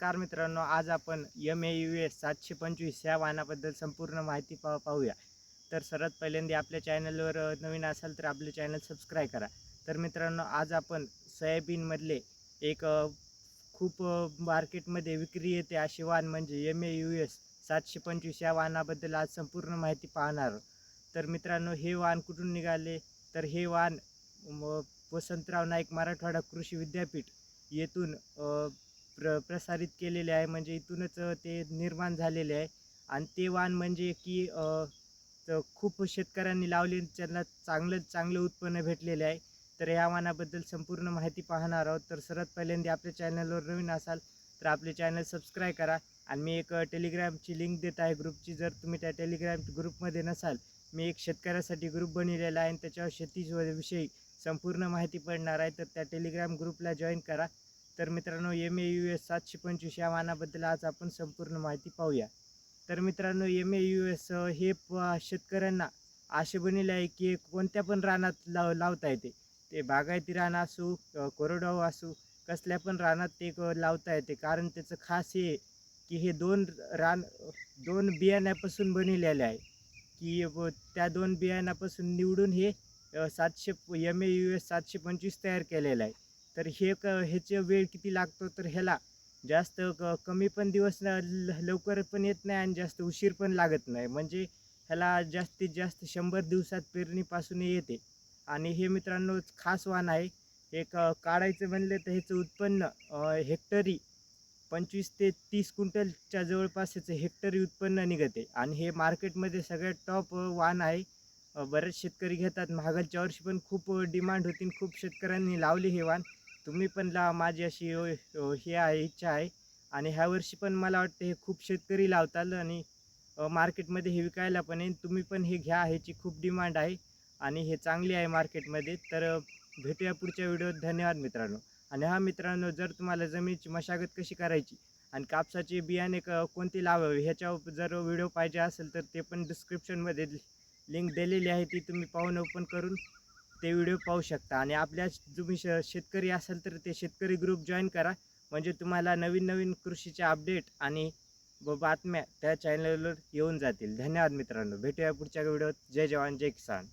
नमस्कार मित्रांनो आज आपण यम ए यू एस सातशे पंचवीस या वाहनाबद्दल संपूर्ण माहिती पा पाहूया. तर सर्वात पहिल्यांदा आपल्या चॅनलवर नवीन असाल तर आपले चॅनल सबस्क्राईब करा. तर मित्रांनो आज आपण सोयाबीनमधले एक खूप मार्केटमध्ये विक्री येते असे वाहन म्हणजे यम ए यू एस सातशे पंचवीस या वाहनाबद्दल आज संपूर्ण माहिती पाहणार तर मित्रांनो हे वाहन कुठून निघाले? तर हे वाहन म, वसंतराव नाईक मराठवाडा कृषी विद्यापीठ येथून प्र प्रसारित केलेले आहे. म्हणजे इथूनच ते निर्माण झालेले आहे. आणि ते वाण म्हणजे की खूप शेतकऱ्यांनी लावले त्यांना चांगलं चांगलं उत्पन्न भेटलेले आहे. तर या वाणाबद्दल संपूर्ण माहिती पाहणार आहोत. तर सर्वात पहिल्यांदा आपल्या चॅनलवर नवीन असाल तर आपले चॅनल सबस्क्राईब करा. आणि मी एक टेलिग्रामची लिंक देत आहे ग्रुपची. जर तुम्ही त्या टेलिग्राम ग्रुपमध्ये नसाल मी एक शेतकऱ्यासाठी ग्रुप बनवलेला आहे आणि त्याच्यावर शेतीविषयी संपूर्ण माहिती पडणार आहे तर त्या टेलिग्राम ग्रुपला जॉईन करा. तर मित्रांनो एम ए यू एस सातशे पंचवीस या वाहनाबद्दल आज आपण संपूर्ण माहिती पाहूया. तर मित्रांनो एम ए यू एस हे प शेतकऱ्यांना असे बनले आहे की कोणत्या पण रानात लाव लावता येते. ते बागायती रान असू कोरडवाहू असू कसल्या पण रानात ते लावता येते. कारण त्याचं खास हे की हे दोन रान दोन बियाण्यापासून बनलेले आहे. की त्या दोन बियाण्यापासून निवडून हे सातशे एम ए यू एस सातशे पंचवीस तयार केलेलं आहे. तर हे क ह्याचे वेळ किती लागतो? तर ह्याला जास्त क कमी पण दिवस ल- लवकर पण येत नाही आणि जास्त उशीर पण लागत नाही. म्हणजे ह्याला जास्तीत जास्त शंभर दिवसात पेरणीपासून येते. आणि हे मित्रांनो खास वाण आहे. एक काढायचं म्हणलं तर ह्याचं उत्पन्न हेक्टरी पंचवीस ते तीस क्विंटलच्या जवळपास ह्याचं हेक्टरी उत्पन्न निघते. आणि हे मार्केटमध्ये सगळ्यात टॉप वाण आहे. बरेच शेतकरी घेतात. मागच्या वर्षी पण खूप डिमांड होती खूप शेतकऱ्यांनी लावले हे वाण तुम्ही पण लावा माझी अशी हे आहे इच्छा आहे. आणि ह्या वर्षी पण मला वाटतं हे खूप शेतकरी लावतात आणि मार्केटमध्ये हे विकायला पण आहे तुम्ही पण हे घ्या ह्याची खूप डिमांड आहे आणि हे चांगली आहे मार्केटमध्ये. तर भेटूया पुढच्या व्हिडिओत. धन्यवाद मित्रांनो. आणि हा मित्रांनो जर तुम्हाला जमिनीची मशागत कशी करायची आणि कापसाचे बियाणे क कोणते लावावे ह्याच्यावर जर व्हिडिओ पाहिजे असेल तर ते पण डिस्क्रिप्शनमध्ये लिंक दिलेली आहे. ती तुम्ही पाहून ओपन करून ते व्हिडिओ पाहू शकता. आणि आपल्या तुम्ही श शेतकरी असाल तर ते शेतकरी ग्रुप जॉईन करा. म्हणजे तुम्हाला नवीन नवीन कृषीचे अपडेट आणि बातम्या त्या चॅनलवर येऊन जातील. धन्यवाद मित्रांनो. भेटूया पुढच्या व्हिडिओत जय जवान जय किसान.